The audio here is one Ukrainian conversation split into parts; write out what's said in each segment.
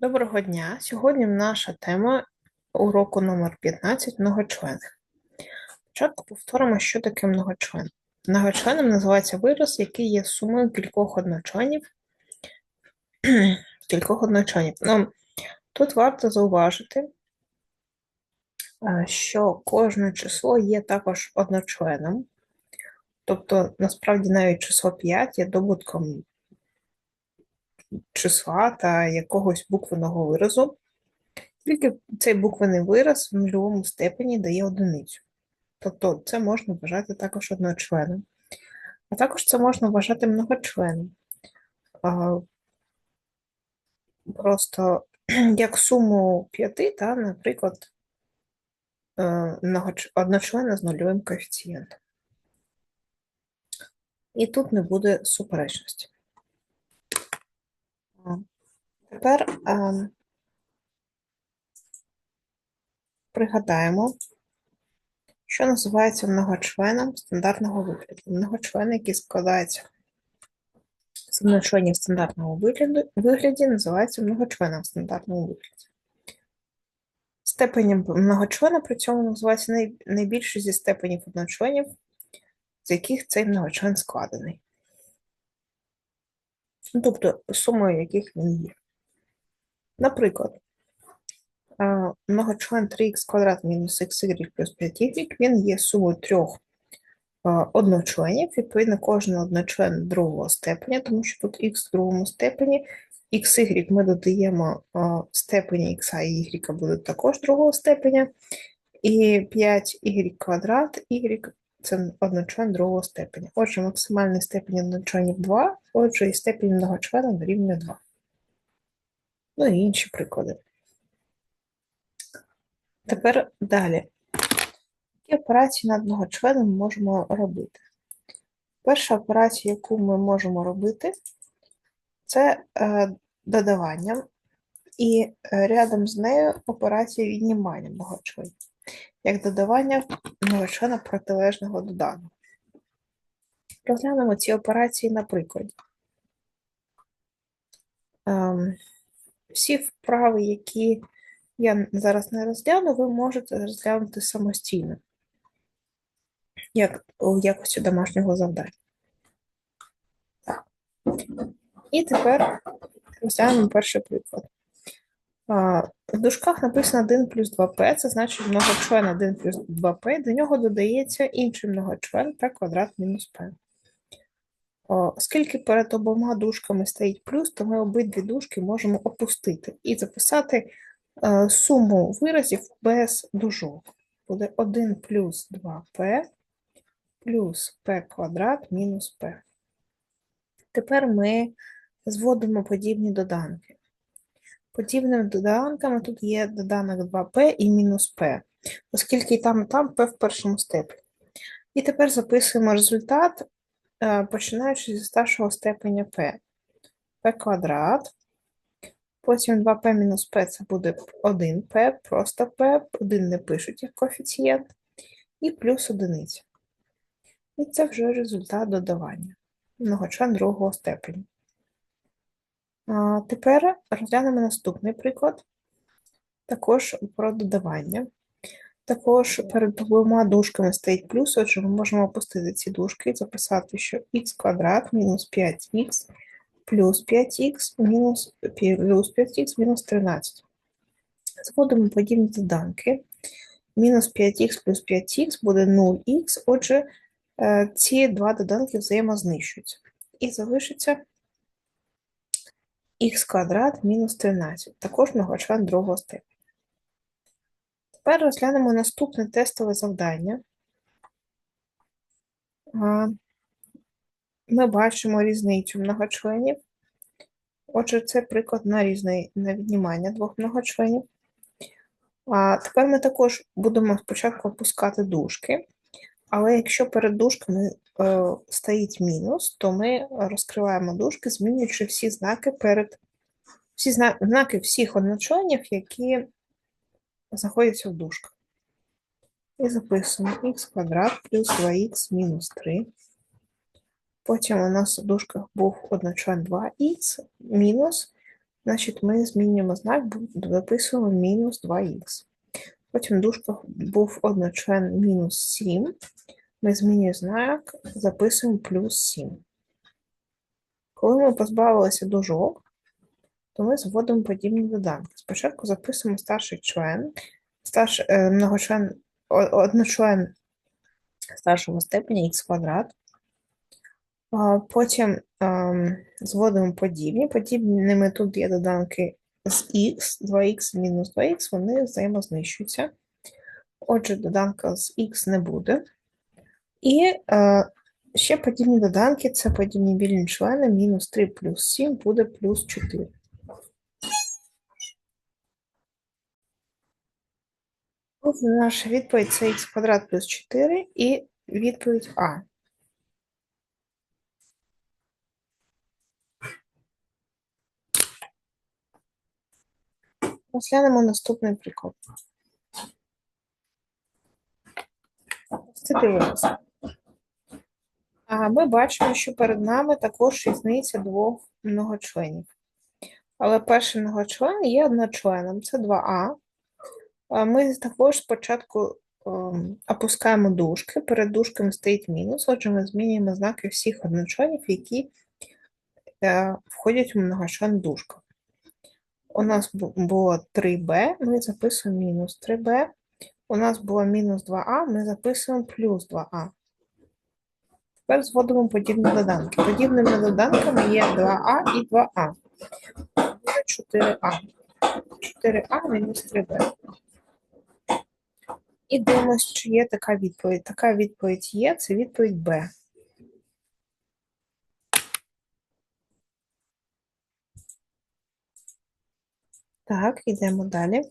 Доброго дня! Сьогодні наша тема уроку номер 15 многочлени. Спочатку повторимо, що таке многочлен. Многочленом називається вираз, який є сумою кількох одночленів. кількох одночленів. Ну, тут варто зауважити, що кожне число є також одночленом. Тобто, насправді, навіть число 5 є добутком числа та якогось буквеного виразу, тільки цей буквений вираз в нульовому степені дає одиницю. Тобто це можна вважати також одночленом. А також це можна вважати многочленом. Просто як суму п'яти, та, наприклад, е, одночлена з нульовим коефіцієнтом. І тут не буде суперечності. Тепер е, пригадаємо, що називається многочленом стандартного вигляду. Многочлен, який складається з одночленів стандартного вигляду, вигляді, називається многочленом стандартного вигляді. Степенем многочлена при цьому називається найбільше зі степенів одночленів, з яких цей многочлен складений. Тобто сумою яких він є. Наприклад, многочлен 3х квадрат мінус xy плюс 5y, він є сумою трьох одночленів, відповідно, кожен одночлен другого степеня, тому що тут х в другому степені, xy ми додаємо степені х і y будуть також другого степеня, і 5y квадрат, y це одночлен другого степеня. Отже, максимальний степень одночленів 2, отже, і степень многочлена дорівнює 2. Ну і інші приклади. Тепер далі. Які операції над многочленом ми можемо робити? Перша операція, яку ми можемо робити, це е, додавання, і е, рядом з нею операція віднімання многочленів, як додавання многочлена протилежного доданого. Розглянемо ці операції на прикладі. Ем, всі вправи, які я зараз не розгляну, ви можете розглянути самостійно, як у якості домашнього завдання. Так. І тепер розглянемо перший приклад. В дужках написано 1 плюс 2p, це значить многочлен 1 плюс 2p, до нього додається інший многочлен p квадрат мінус p. Оскільки перед обома дужками стоїть плюс, то ми обидві дужки можемо опустити і записати е, суму виразів без дужок. Буде 1 плюс 2p плюс p квадрат мінус p. Тепер ми зводимо подібні доданки. Подібними доданками тут є доданок 2p і мінус p, оскільки там і там p в першому степені. І тепер записуємо результат Е, починаючи зі старшого степеня p. p квадрат. Потім 2p мінус p це буде 1p, просто p, 1 не пишуть як коефіцієнт, і плюс одиниця. І це вже результат додавання многочлен другого степеня. Тепер розглянемо наступний приклад, також про додавання. Також перед двома дужками стоїть плюс, отже, ми можемо опустити ці дужки і записати, що х квадрат мінус 5х плюс 5х мінус плюс 5х мінус 13. Зводимо подібні доданки. Мінус 5х плюс 5х буде 0х, отже, е, ці два доданки взаємознищуються. І залишиться х квадрат мінус 13, також многочлен другого степеня. Тепер розглянемо наступне тестове завдання. Ми бачимо різницю многочленів. Отже, це приклад на різне на віднімання двох многочленів. А тепер ми також будемо спочатку опускати дужки, але якщо перед дужками е, стоїть мінус, то ми розкриваємо дужки, змінюючи всі знаки перед всі знаки всіх одночленів, які знаходяться в дужках. І записуємо х квадрат плюс 2х мінус 3. Потім у нас у дужках був одночлен 2х мінус Значить, ми змінюємо знак, виписуємо мінус 2х. Потім в дужках був одночлен мінус 7. Ми змінюємо знак, записуємо плюс 7. Коли ми позбавилися дужок, то ми зводимо подібні доданки. Спочатку записуємо старший член, старш, е, многочлен, одночлен старшого степеня х квадрат. Потім ем, зводимо подібні. Подібними тут є доданки з х, 2х мінус 2х, вони взаємознищуються. Отже, доданка з х не буде. І е, ще подібні доданки це подібні вільні члени. Мінус 3 плюс 7 буде плюс 4. Ось наша відповідь це х квадрат плюс 4 і відповідь А. Розглянемо наступний приклад. Це дивимося. Ми бачимо, що перед нами також різниця двох многочленів. Але перший многочлен є одночленом, це 2а. Ми також спочатку ем, опускаємо дужки, перед дужками стоїть мінус, отже, ми змінюємо знаки всіх одночленів, які е, входять у многочлен дужка. У нас було 3b, ми записуємо мінус 3b. У нас було мінус 2а, ми записуємо плюс 2а. Тепер зводимо подібні доданки. Подібними доданками є 2а і 2а. Буде 4а. 4а мінус 3b. І дивимося, чи є така відповідь. Така відповідь є, це відповідь Б. Так, йдемо далі.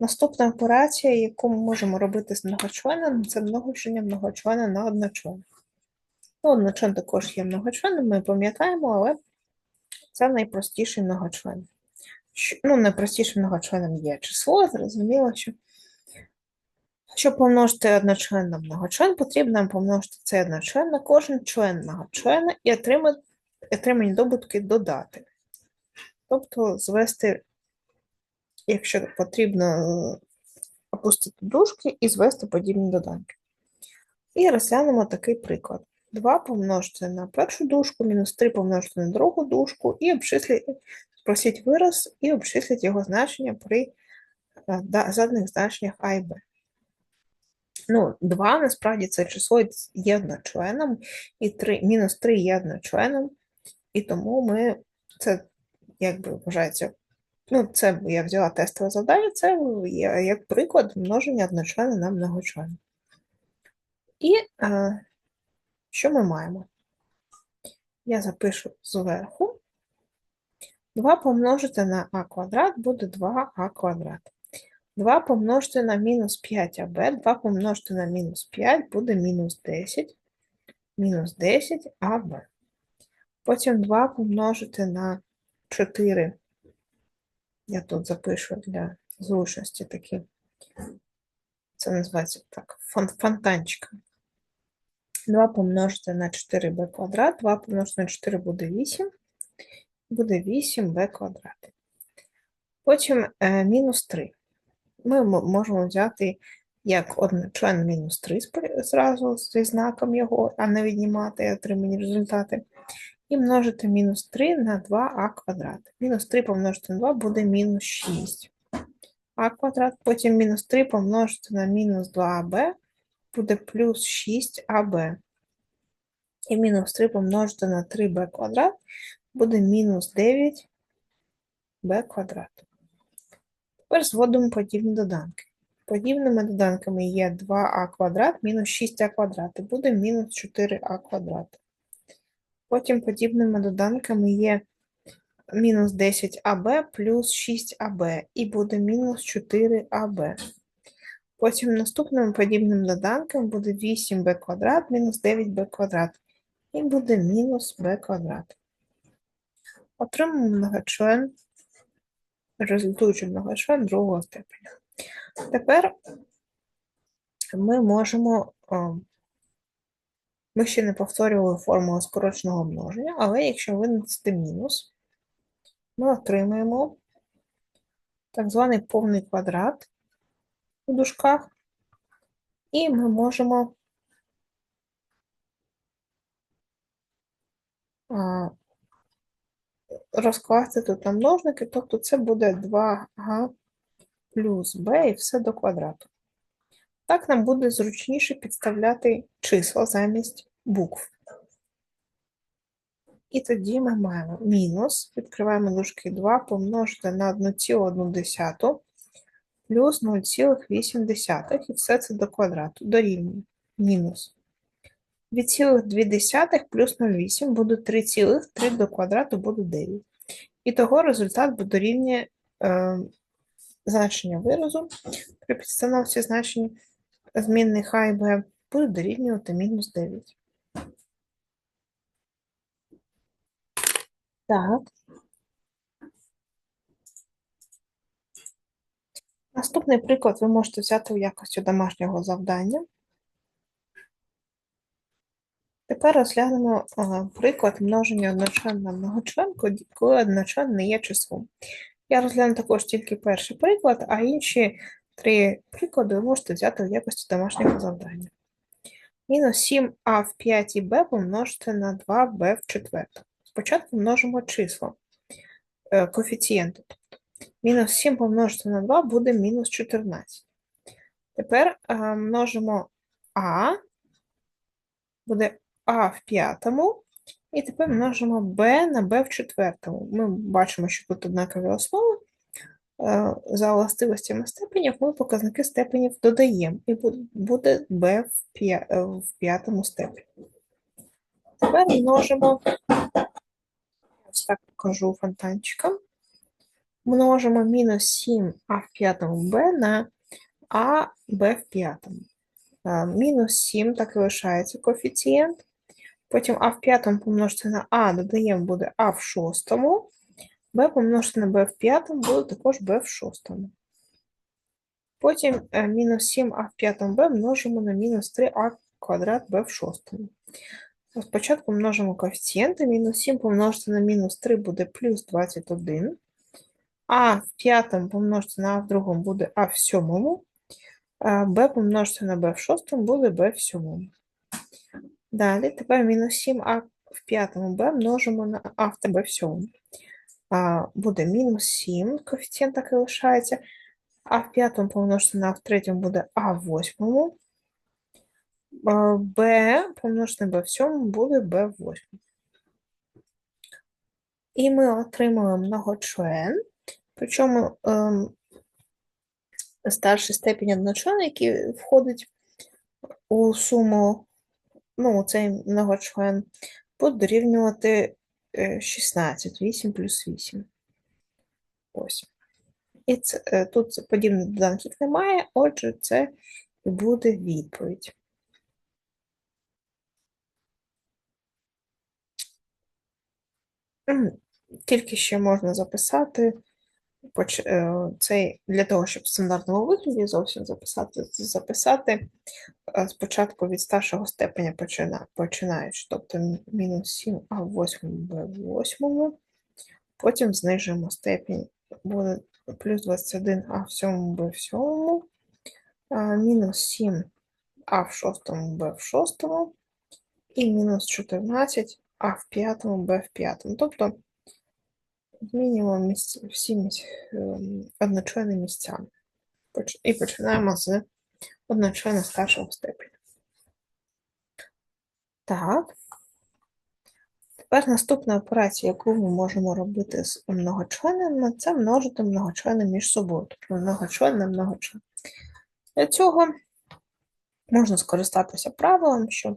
Наступна операція, яку ми можемо робити з многочленом, це множення многочлена на одночлен. Ну, одночлен також є многочленом, ми пам'ятаємо, але це найпростіший многочлен. Ну, найпростішим многочленом є число, зрозуміло, що щоб помножити одночлен на многочлен, потрібно помножити цей одночлен на кожен член многочлена і отримати, отримані добутки додати. Тобто звести, якщо потрібно, е, опустити дужки і звести подібні доданки. І розглянемо такий приклад. 2 помножити на першу дужку, мінус 3 помножити на другу дужку, і обчисліть, спросіть вираз і обчисліть його значення при е, заданих значеннях А і Б. Ну, 2 насправді це число є одночленом, і 3, мінус 3 є одночленом, і тому ми це якби вважається. Ну, це я взяла тестове завдання, це є як приклад множення одночлена на многочлен. І е, що ми маємо? Я запишу зверху. 2 помножити на а квадрат буде 2а квадрат. 2 помножити на мінус 5аб, 2 помножити на мінус 5 буде мінус 10, мінус 10аб. Потім 2 помножити на 4. Я тут запишу для зручності такі. Це називається так, фон, фонтанчиком. 2 помножити на 4b квадрат, 2 помножити на 4 буде 8, буде 8b квадрат. Потім е, мінус 3. Ми можемо взяти як одночлен мінус 3 зразу зі знаком його, а не віднімати отримані результати. І множити мінус 3 на 2а квадрат. Мінус 3 помножити на 2 буде мінус 6 а квадрат, потім мінус 3 помножити на мінус 2аб буде плюс 6аб. І мінус 3 помножити на 3b квадрат буде мінус 9b квадрат. Тепер зводимо подібні доданки. Подібними доданками є 2а квадрат мінус 6а квадрат, і буде мінус 4а квадрат. Потім подібними доданками є мінус 10аб плюс 6аб, і буде мінус 4аб. Потім наступним подібним доданком буде 8b квадрат мінус 9b квадрат, і буде мінус b квадрат. Отримаємо многочлен, результуючий многочлен другого степеня. Тепер ми можемо, о, ми ще не повторювали формулу скороченого множення, але якщо винести мінус, ми отримаємо так званий повний квадрат у дужках, і ми можемо розкласти тут на множники, тобто це буде 2г плюс b і все до квадрату. Так нам буде зручніше підставляти числа замість букв. І тоді ми маємо мінус, відкриваємо дужки 2 помножити на 1,1 плюс 0,8 і все це до квадрату, дорівнює мінус 2,2 плюс 0,8 буде 3,3 до квадрату буде 9. І того результат буде дорівнює е, значення виразу при підстановці значень змінних А і Б дорівнювати мінус 9. Так. Наступний приклад ви можете взяти в якості домашнього завдання. Тепер розглянемо приклад множення одночлен на многочлен, коли одночлен не є числом. Я розгляну також тільки перший приклад, а інші три приклади ви можете взяти в якості домашнього завдання. Мінус 7а в 5 і b помножити на 2b в четвертому. Спочатку множимо числа, е, коефіцієнти. Мінус 7 помножити на 2 буде мінус 14. Тепер е, множимо А, буде А в п'ятому, і тепер множимо Б на Б в четвертому. Ми бачимо, що тут однакові основи. Е, за властивостями степенів ми показники степенів додаємо, і буде b в п'ятому степені. Тепер множимо, ось так покажу фонтанчиком, множимо мінус 7а в п'ятому b на а b в п'ятому. Е, мінус 7, так і лишається коефіцієнт. Потім а в п'ятому помножити на а, додаємо, буде а в шостому b помножити на b в п'ятому буде також b в шостому. Потім е, мінус 7а в п'ятому b множимо на мінус 3а квадрат b в шостому. Спочатку множимо коефіцієнти. Мінус 7 помножити на мінус 3 буде плюс 21. А в п'ятому помножити на А в другому буде А в сьомому. b помножити на b в шостому буде b в сьомому. Далі, тепер мінус 7а в п'ятому b множимо на А в b в сьомому буде мінус 7, коефіцієнт так і лишається, а в п'ятому помножити на в третьому буде а в восьмому, b помножити на b в сьомому буде b в восьмому. І ми отримали многочлен, причому ем, старший степінь одночлена, який входить у суму, ну, цей многочлен, буде дорівнювати 16, е, 8 плюс 8. Ось. І це, тут подібних доданків немає, отже, це буде відповідь. Тільки ще можна записати е, цей для того, щоб в стандартному вигляді зовсім записати, записати спочатку від старшого степеня починаючи, тобто мінус 7 а в 8 б в 8, потім знижуємо степінь, буде плюс 21 а в 7 б в 7, мінус 7 а в 6 б в 6, і мінус 14 а в 5 б в 5. Тобто змінюємо місць, всі ем, одночленні місця. І починаємо з одночлена старшого степеня. Так. Тепер наступна операція, яку ми можемо робити з многочленами, це множити многочлени між собою. Тобто многочлен на многочлен. Для цього можна скористатися правилом, що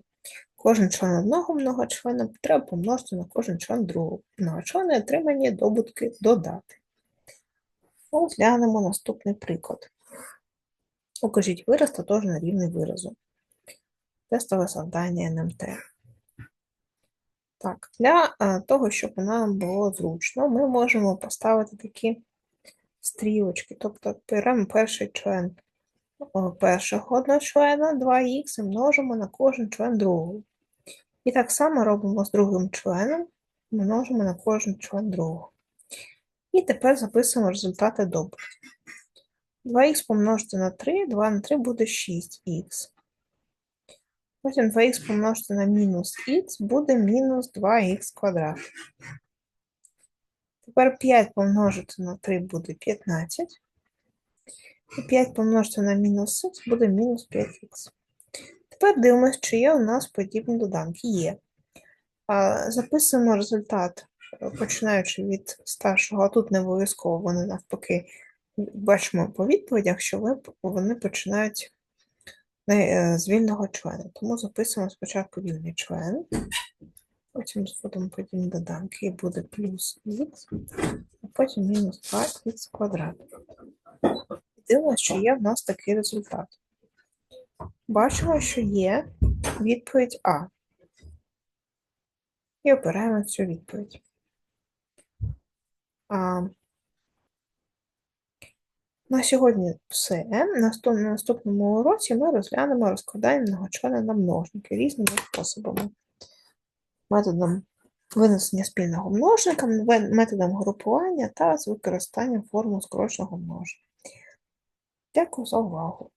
кожен член одного многочлена треба помножити на кожен член другого. Многочлени отримані добутки додати. Розглянемо наступний приклад. Укажіть вираз тотожно рівний виразу. Тестове завдання НМТ. Так, Для е, того, щоб нам було зручно, ми можемо поставити такі стрілочки. Тобто беремо перший член першого одночлена 2х і множимо на кожен член другого. І так само робимо з другим членом, множимо на кожен член другого. І тепер записуємо результати добутку. 2х помножити на 3, 2 на 3 буде 6х. Потім 2х помножити на мінус х буде мінус 2х квадрат. Тепер 5 помножити на 3 буде 15. І 5 помножити на мінус х буде мінус 5х. Тепер дивимося, чи є у нас подібні доданки. Є. Записуємо результат, починаючи від старшого, а тут не обов'язково вони навпаки. Бачимо по відповідях, що вони починають е, з вільного члена. Тому записуємо спочатку вільний член, потім зводимо подібні доданки і буде плюс х, а потім мінус 2х квадрат. Дивимося, що є в нас такий результат. Бачимо, що є відповідь А. І обираємо цю відповідь. А, на сьогодні все. На наступному уроці ми розглянемо розкладання многочлена на множники різними способами. Методом винесення спільного множника, методом групування та з використанням формул скороченого множення. Дякую за увагу.